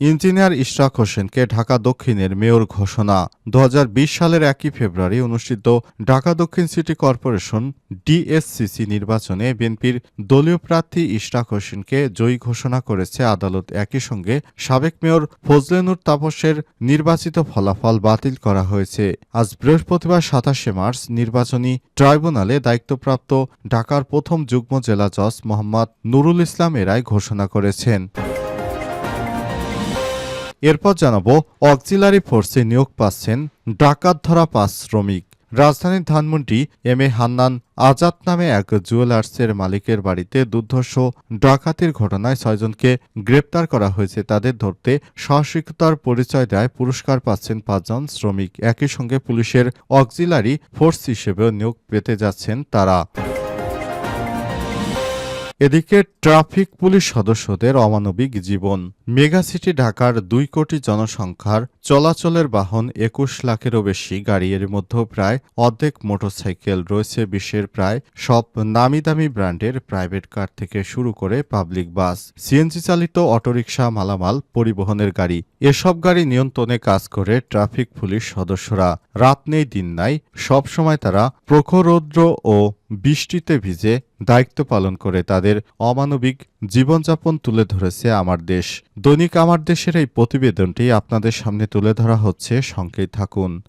Engineer Ishraq হোসেনকে ঢাকা দক্ষিণের mayor ঘোষণা। দু হাজার বিশ সালের একই ফেব্রুয়ারি অনুষ্ঠিত ঢাকা দক্ষিণ সিটি কর্পোরেশন ডিএসসিসি নির্বাচনে বিএনপির দলীয় প্রার্থী ইশরাক হোসেনকে জয়ী ঘোষণা করেছে আদালত। একই সঙ্গে সাবেক মেয়র ফজলেনুর তাপসের নির্বাচিত ফলাফল বাতিল করা হয়েছে। আজ বৃহস্পতিবার সাতাশে মার্চ নির্বাচনী ট্রাইব্যুনালে দায়িত্বপ্রাপ্ত ঢাকার প্রথম যুগ্ম জেলা জজ মোহাম্মদ নুরুল ইসলাম এরাই ঘোষণা করেছেন। এরপর জানাব, অক্সিলারি ফোর্সে নিয়োগ পাচ্ছেন ডাকাত ধরা পাঁচ শ্রমিক। রাজধানীর ধানমন্ডি এম এ হান্নান আজাদ নামে এক জুয়েলার্সের মালিকের বাড়িতে দুর্ধর্ষ ডাকাতির ঘটনায় ছয়জনকে গ্রেপ্তার করা হয়েছে। তাদের ধরতে সাহসিকতার পরিচয় দেয় পুরস্কার পাচ্ছেন পাঁচজন শ্রমিক। একই সঙ্গে পুলিশের অক্সিলারি ফোর্স হিসেবেও নিয়োগ পেতে যাচ্ছেন তারা। এদিকে ট্রাফিক পুলিশ সদস্যদের অমানবিক জীবন। মেগাসিটি ঢাকার দুই কোটি জনসংখ্যার চলাচলের বাহন একুশ লাখেরও বেশি গাড়ি এর মধ্যে প্রায় অর্ধেক মোটরসাইকেল রয়েছে বিশ্বের প্রায় সব নামি দামি ব্র্যান্ডের প্রাইভেট কার থেকে শুরু করে পাবলিক বাস। সিএনজি চালিত অটোরিকশা মালামাল, পরিবহনের গাড়ি, এসব গাড়ি নিয়ন্ত্রণে কাজ করে ট্রাফিক পুলিশ সদস্যরা। রাত নেই, দিন নাই সব সময় তারা প্রখর রৌদ্র ও বৃষ্টিতে ভিজে দায়িত্ব পালন করে তাদের অমানবিক জীবনযাপন তুলে ধরেছে আমার দেশ। দৈনিক আমার দেশের এই প্রতিবেদনটি আপনাদের সামনে তুলে ধরা হচ্ছে। সঙ্গেই থাকুন।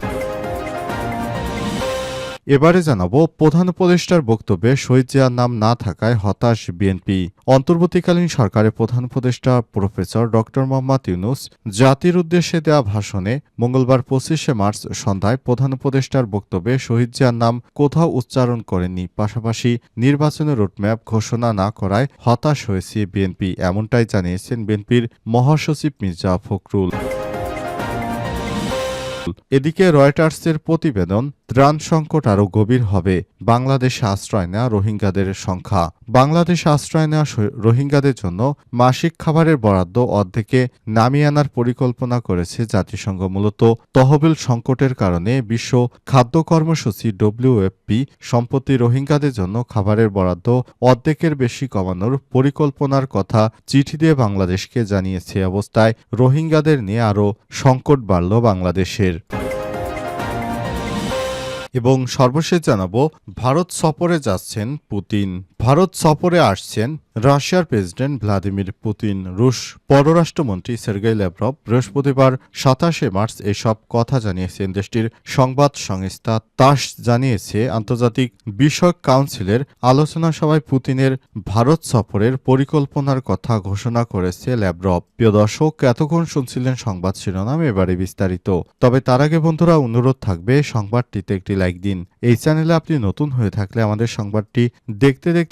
এবারে জানাব প্রধান উপদেষ্টার বক্তব্যে শহীদ জিয়ার নাম না থাকায় হতাশ বিএনপি। অন্তর্বর্তীকালীন সরকারের প্রধান উপদেষ্টা প্রফেসর ড মোহাম্মদ ইউনুস জাতির উদ্দেশ্যে দেওয়া ভাষণে মঙ্গলবার পঁচিশে মার্চ সন্ধ্যায় প্রধান উপদেষ্টার বক্তব্যে শহীদ জিয়ার নাম কোথাও উচ্চারণ করেননি। পাশাপাশি নির্বাচনের রোডম্যাপ ঘোষণা না করায় হতাশ হয়েছে বিএনপি, এমনটাই জানিয়েছেন বিএনপির মহাসচিব মির্জা ফখরুল। এদিকে রয়টার্সের প্রতিবেদন ত্রাণ সংকট আরও গভীর হবে, বাংলাদেশে আশ্রয় নেওয়া রোহিঙ্গাদের সংখ্যা। বাংলাদেশে আশ্রয় নেওয়া রোহিঙ্গাদের জন্য মাসিক খাবারের বরাদ্দ অর্ধেকে নামিয়ে আনার পরিকল্পনা করেছে জাতিসংঘ মূলত। তহবিল সংকটের কারণে বিশ্ব খাদ্য কর্মসূচি ডব্লিউএফপি সম্প্রতি রোহিঙ্গাদের জন্য খাবারের বরাদ্দ অর্ধেকের বেশি কমানোর পরিকল্পনার কথা চিঠি দিয়ে বাংলাদেশকে জানিয়েছে অবস্থায়। রোহিঙ্গাদের নিয়ে আরও সংকট বাড়ল বাংলাদেশের। এবং সর্বশেষ জানাব ভারত সফরে যাচ্ছেন পুতিন। ভারত সফরে আসছেন রাশিয়ার প্রেসিডেন্ট ভ্লাদিমির পুতিন। রুশ পররাষ্ট্রমন্ত্রী সের্গেই ল্যাভরভ বৃহস্পতিবার সাতাশে মার্চ এসব কথা জানিয়েছেন দেশটির সংবাদ সংস্থা তাস জানিয়েছে। আন্তর্জাতিক বিষয়ক কাউন্সিলের আলোচনা সভায় পুতিনের ভারত সফরের পরিকল্পনার কথা ঘোষণা করেছে ল্যাভরভ প্রিয় দর্শক, এতক্ষণ শুনছিলেন সংবাদ শিরোনাম, এবারে বিস্তারিত। তবে তার আগে বন্ধুরা, অনুরোধ থাকবে সংবাদটিতে একটি লাইক দিন। এই চ্যানেলে আপনি নতুন হয়ে থাকলে আমাদের সংবাদটি দেখতে দেখতে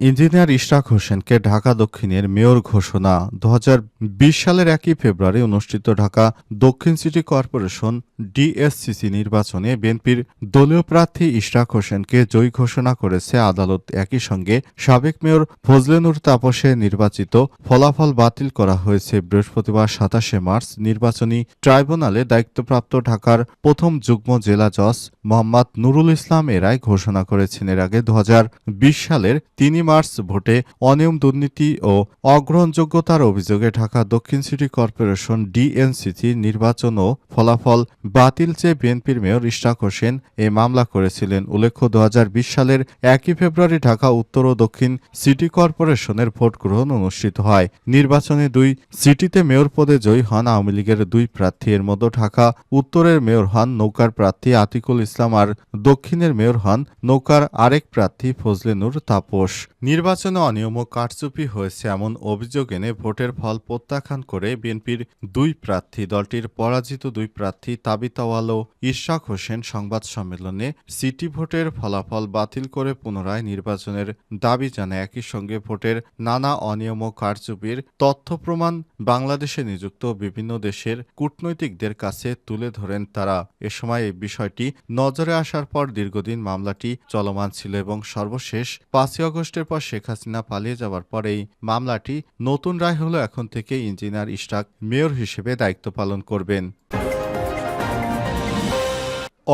ইঞ্জিনিয়ার ইশরাক হোসেনকে ঢাকা দক্ষিণের মেয়র ঘোষণা। দু হাজার বিশ সালের একই ফেব্রুয়ারি অনুষ্ঠিত ঢাকা দক্ষিণ সিটি কর্পোরেশন ডিএসসিসি নির্বাচনে বিএনপির দলীয় প্রার্থী ইশরাক হোসেনকে জয়ী ঘোষণা করেছে আদালত। একই সঙ্গে সাবেক মেয়র ফজলেনুর তাপসে নির্বাচিত ফলাফল বাতিল করা হয়েছে। বৃহস্পতিবার সাতাশে মার্চ নির্বাচনী ট্রাইব্যুনালে দায়িত্বপ্রাপ্ত ঢাকার প্রথম যুগ্ম জেলা জজ মোহাম্মদ নুরুল ইসলাম এরাই ঘোষণা করেছেন। এর আগে দু হাজার বিশ সালের তিনই মার্চ ভোটে অনিয়ম দুর্নীতি ও অগ্রহণযোগ্যতার অভিযোগে ঢাকা দক্ষিণ সিটি কর্পোরেশন ডিএনসিসি নির্বাচন ও ফলাফল বাতিল চেয়ে বিএনপির মেয়র ইশরাক হোসেন এ মামলা করেছিলেন। উল্লেখ্য দু হাজার বিশ সালের একই ফেব্রুয়ারি ঢাকা, উত্তর ও দক্ষিণ সিটি কর্পোরেশনের ভোট গ্রহণ অনুষ্ঠিত হয়। নির্বাচনে দুই সিটিতে মেয়র পদে জয়ী হন আওয়ামী লীগের দুই প্রার্থী। এর মধ্যে ঢাকা, উত্তরের মেয়র হন নৌকার প্রার্থী আতিকুল ইসলাম আর দক্ষিণের মেয়র হন নৌকার আরেক প্রার্থী ফজলে নূর তাপস। নির্বাচনে অনিয়ম ও কারচুপি হয়েছে এমন অভিযোগ এনে ভোটের ফল প্রত্যাখ্যান করে বিএনপির দুই প্রার্থী। দলটির পরাজিত দুই প্রার্থী তাবিতাওয়াল ও ইশরাক হোসেন সংবাদ সম্মেলনে সিটি ভোটের ফলাফল বাতিল করে পুনরায় নির্বাচনের দাবি জানায়। একই সঙ্গে ভোটের নানা অনিয়ম ও কারচুপির তথ্য প্রমাণ বাংলাদেশে নিযুক্ত বিভিন্ন দেশের কূটনৈতিকদের কাছে তুলে ধরেন তারা। এ সময় এই বিষয়টি নজরে আসার পর দীর্ঘদিন মামলাটি চলমান ছিল এবং সর্বশেষ পাঁচই আগস্টের পর শেখ হাসিনা পালিয়ে যাওয়ার পরেই মামলাটি নতুন রায় হলো এখন থেকে ইঞ্জিনিয়ার ইশরাক মেয়র হিসেবে দায়িত্ব পালন করবেন।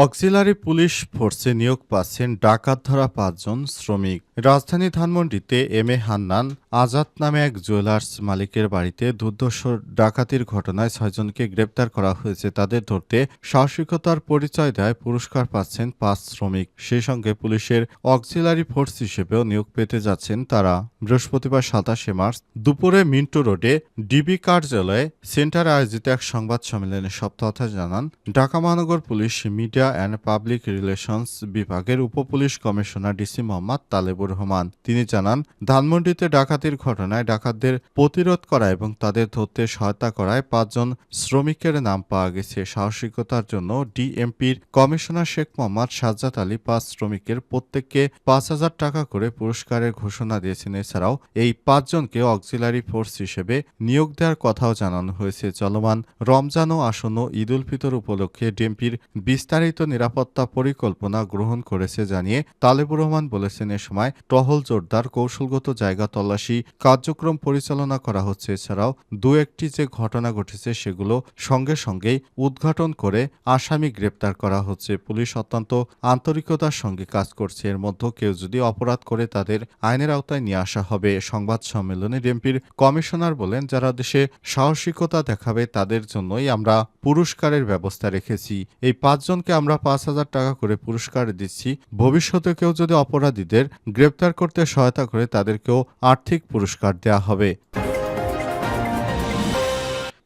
অক্সিলারি পুলিশ ফোর্সে নিয়োগ পাচ্ছেন ডাকাত ধরা পাঁচজন শ্রমিক। রাজধানী ধানমন্ডিতে এম এ হান্নান আজাদ নামে এক জুয়েলার্স মালিকের বাড়িতে দুর্দর্শ ডাকাতির ঘটনায় ছয়জনকে গ্রেপ্তার করা হয়েছে। তাদের ধরতে সাহসিকতার পরিচয় দেয় পুরস্কার পাচ্ছেন পাঁচ শ্রমিক। সেই সঙ্গে পুলিশের অক্সিলারি ফোর্স হিসেবেও নিয়োগ পেতে যাচ্ছেন তারা। বৃহস্পতিবার সাতাশে মার্চ দুপুরে মিন্টো রোডে ডিবি কার্যালয়ে সেন্টারে আয়োজিত এক সংবাদ সম্মেলনে সব তথা জানান ঢাকা মহানগর police media and public relations বিভাগের উপপুলিশ কমিশনার ডিসি মোহাম্মদ তালেবুর রহমান। তিনি জানান, ধানমন্ডিতে ডাকাতির ঘটনায় ডাকাতদের প্রতিরোধ করা এবং তাদের ধরতে সহায়তা করায় পাঁচজন শ্রমিকের নাম পাওয়া গেছে। সাহসিকতার জন্য ডিএমপির কমিশনার শেখ মোহাম্মদ সাজ্জাদ আলী পাঁচ শ্রমিকের প্রত্যেককে পাঁচ হাজার টাকা করে পুরস্কারের ঘোষণা দিয়েছেন। এছাড়াও এই পাঁচজনকে অক্সিলারি ফোর্স হিসেবে নিয়োগ দেওয়ার কথাও জানানো হয়েছে। চলমান রমজান ও আসন্ন ঈদ উল ফিতর উপলক্ষে ডিএমপির বিস্তারিত নিরাপত্তা পরিকল্পনা গ্রহণ করেছে জানিয়ে তালেবুর রহমান বলেছেন, এ সময় টহল জোরদার কৌশলগত জায়গা তল্লাশি কার্যক্রম পরিচালনা করা হচ্ছে। এছাড়াও দু একটি যে ঘটনা ঘটেছে সেগুলো সঙ্গে সঙ্গেই উদ্ঘাটন করে আসামি গ্রেপ্তার করা হচ্ছে। পুলিশ অত্যন্ত আন্তরিকতার সঙ্গে কাজ করছে। এর মধ্যে কেউ যদি অপরাধ করে তাদের আইনের আওতায় নিয়ে আসা হবে। সংবাদ সম্মেলনে ডিএমপির কমিশনার বলেন, যারা দেশে সাহসিকতা দেখাবে তাদের জন্যই আমরা পুরস্কারের ব্যবস্থা রেখেছি। এই পাঁচজনকে আমরা পাঁচ হাজার টাকা করে পুরস্কার দিচ্ছি। ভবিষ্যতে কেউ যদি অপরাধীদের গ্রেপ্তার করতে সহায়তা করে তাদেরকেও আর্থিক পুরস্কার দেওয়া হবে।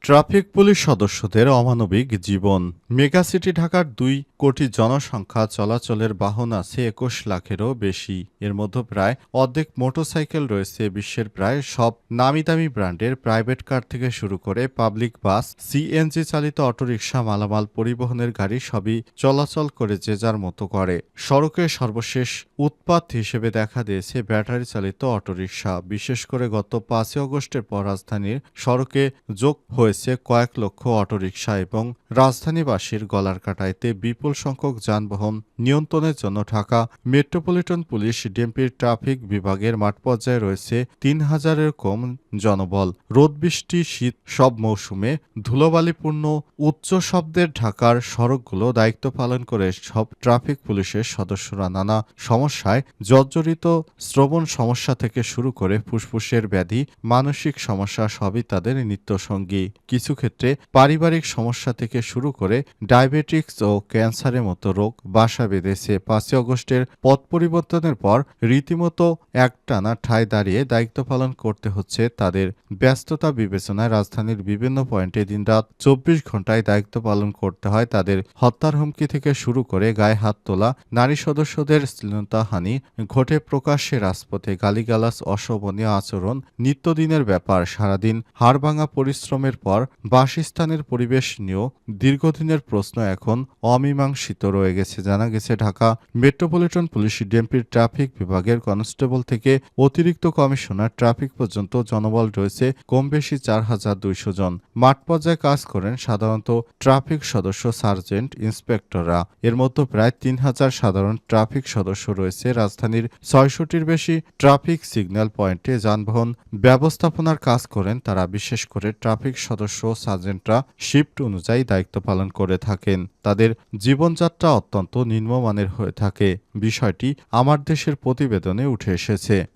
ট্রাফিক পুলিশ সদস্যদের অমানবিক জীবন। মেগাসিটি ঢাকার দুই কোটি জনসংখ্যা চলাচলের বাহন আছে একুশ লাখেরও বেশি। এর মধ্যে প্রায় অর্ধেক মোটরসাইকেল রয়েছে বিশ্বের প্রায় সব নামি দামি ব্র্যান্ডের প্রাইভেট কার থেকে শুরু করে পাবলিক বাস, সিএনজি চালিত অটোরিকশা, মালামাল পরিবহনের গাড়ি সবই চলাচল করে যে যার মতো করে। সড়কে সর্বশেষ উৎপাত হিসেবে দেখা দিয়েছে ব্যাটারি চালিত অটোরিকশা। বিশেষ করে গত পাঁচই অগস্টের পর রাজধানীর সড়কে যোগ হয়েছে কয়েক লক্ষ অটোরিকশা এবং রাজধানীবাসীর গলার কাটাইতে বিপুল সংখ্যক যানবাহন নিয়ন্ত্রণের জন্য ঢাকা মেট্রোপলিটন পুলিশ ডিএমপির ট্রাফিক বিভাগের মাঠ পর্যায়ে রয়েছে তিন হাজারের কম জনবল। রোদ, বৃষ্টি, শীত সব মৌসুমে ধুলোবালিপূর্ণ উচ্চ শব্দের ঢাকার সড়কগুলো দায়িত্ব পালন করে সব ট্রাফিক পুলিশের সদস্যরা নানা সমস্যায় জর্জরিত শ্রবণ সমস্যা থেকে শুরু করে ফুসফুসের ব্যাধি, মানসিক সমস্যা সবই তাদের নিত্যসঙ্গী। কিছু ক্ষেত্রে পারিবারিক সমস্যা থেকে শুরু করে ডায়াবেটিক্স ও ক্যান্সারের মতো রোগ বাসা বেঁধেছে। পাঁচই অগস্টের পথ পরিবর্তনের পর রীতিমতো একটানা ঠায় দাঁড়িয়ে দায়িত্ব পালন করতে হচ্ছে তাদের ব্যস্ততা বিবেচনায়। রাজধানীর বিভিন্ন পয়েন্টে দিনরাত চব্বিশ ঘন্টায় দায়িত্ব পালন করতে হয় তাদের হত্যার হুমকি থেকে শুরু করে গায়ে হাত তোলা নারী সদস্যদের শ্লীলতাহানি, ঘটে প্রকাশ্যে রাজপথে গালিগালাস অশোভনীয় আচরণ, নিত্যদিনের ব্যাপার, সারাদিন হাড়ভাঙা পরিশ্রমের পর বাসস্থানের পরিবেশ নিয়েও দীর্ঘদিনের প্রশ্ন এখন অমীমাংসিত রয়ে গেছে। জানা গেছে, ঢাকা মেট্রোপলিটন পুলিশ ডিএমপির ট্রাফিক বিভাগের কনস্টেবল থেকে অতিরিক্ত কমিশনার ট্রাফিক পর্যন্ত জনবল রয়েছে কম বেশি চার হাজার দুইশো জন। মাঠ পর্যায়ে কাজ করেন সাধারণত ট্রাফিক সদস্য সার্জেন্ট, ইন্সপেক্টররা। এর মধ্যে প্রায় তিন হাজার সাধারণ ট্রাফিক সদস্য রয়েছে। রাজধানীর ছয়শটির বেশি ট্রাফিক সিগন্যাল পয়েন্টে যানবাহন ব্যবস্থাপনার কাজ করেন তারা। বিশেষ করে ট্রাফিক সদস্য ও সার্জেন্টরা শিফট অনুযায়ী দায়িত্ব পালন করে থাকেন। তাদের জীবনযাত্রা অত্যন্ত নিম্নমানের হয়ে থাকে। বিষয়টি আমার দেশের প্রতিবেদনে উঠে এসেছে।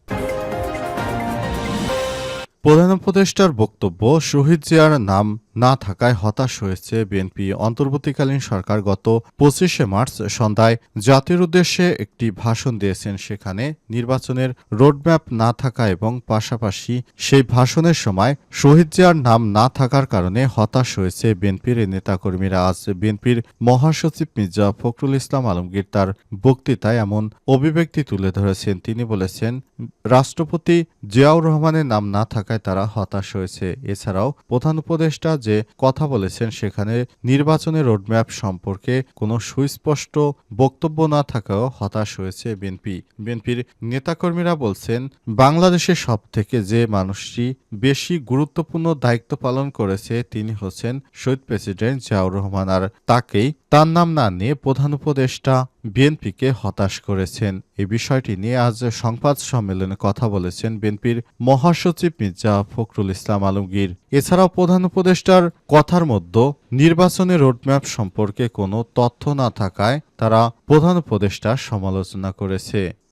প্রধান উপদেষ্টার বক্তব্য শহীদ জিয়ার নাম না থাকায় হতাশ হয়েছে বিএনপি। অন্তর্বর্তীকালীন সরকার গত পঁচিশে মার্চ সন্ধ্যায় জাতির উদ্দেশ্যে একটি ভাষণ দিয়েছেন। সেখানে নির্বাচনের রোডম্যাপ না থাকা এবং পাশাপাশি সেই ভাষণের সময় শহীদ জিয়ার নাম না থাকার কারণে হতাশ হয়েছে বিএনপির নেতাকর্মীরা। আজ বিএনপির মহাসচিব মির্জা ফখরুল ইসলাম আলমগীর তার বক্তৃতায় এমন অভিব্যক্তি তুলে ধরেছেন। তিনি বলেছেন, রাষ্ট্রপতি জিয়াউর রহমানের নাম না থাকায় তারা হতাশ হয়েছে। এছাড়াও প্রধান উপদেষ্টা যে কথা বলেছেন সেখানে নির্বাচনের রোডম্যাপ সম্পর্কে কোনো সুস্পষ্ট বক্তব্য না থাকাও হতাশ হয়েছে বিএনপি। বিএনপির নেতাকর্মীরা বলছেন বাংলাদেশের সব থেকে যে মানুষটি বেশি গুরুত্বপূর্ণ দায়িত্ব পালন করেছে তিনি হচ্ছেন শহীদ প্রেসিডেন্ট জিয়াউর রহমান। আর তাকেই তার নাম না নিয়ে প্রধান উপদেষ্টা বিএনপিকে হতাশ করেছেন। এই বিষয়টি নিয়ে আজ সংবাদ সম্মেলনে কথা বলেছেন বিএনপির মহাসচিব মির্জা ফখরুল ইসলাম আলমগীর। এছাড়াও প্রধান উপদেষ্টার কথার মধ্যে নির্বাচনের রোডম্যাপ সম্পর্কে কোনো তথ্য না থাকায় তারা প্রধান উপদেষ্টার সমালোচনা করেছে।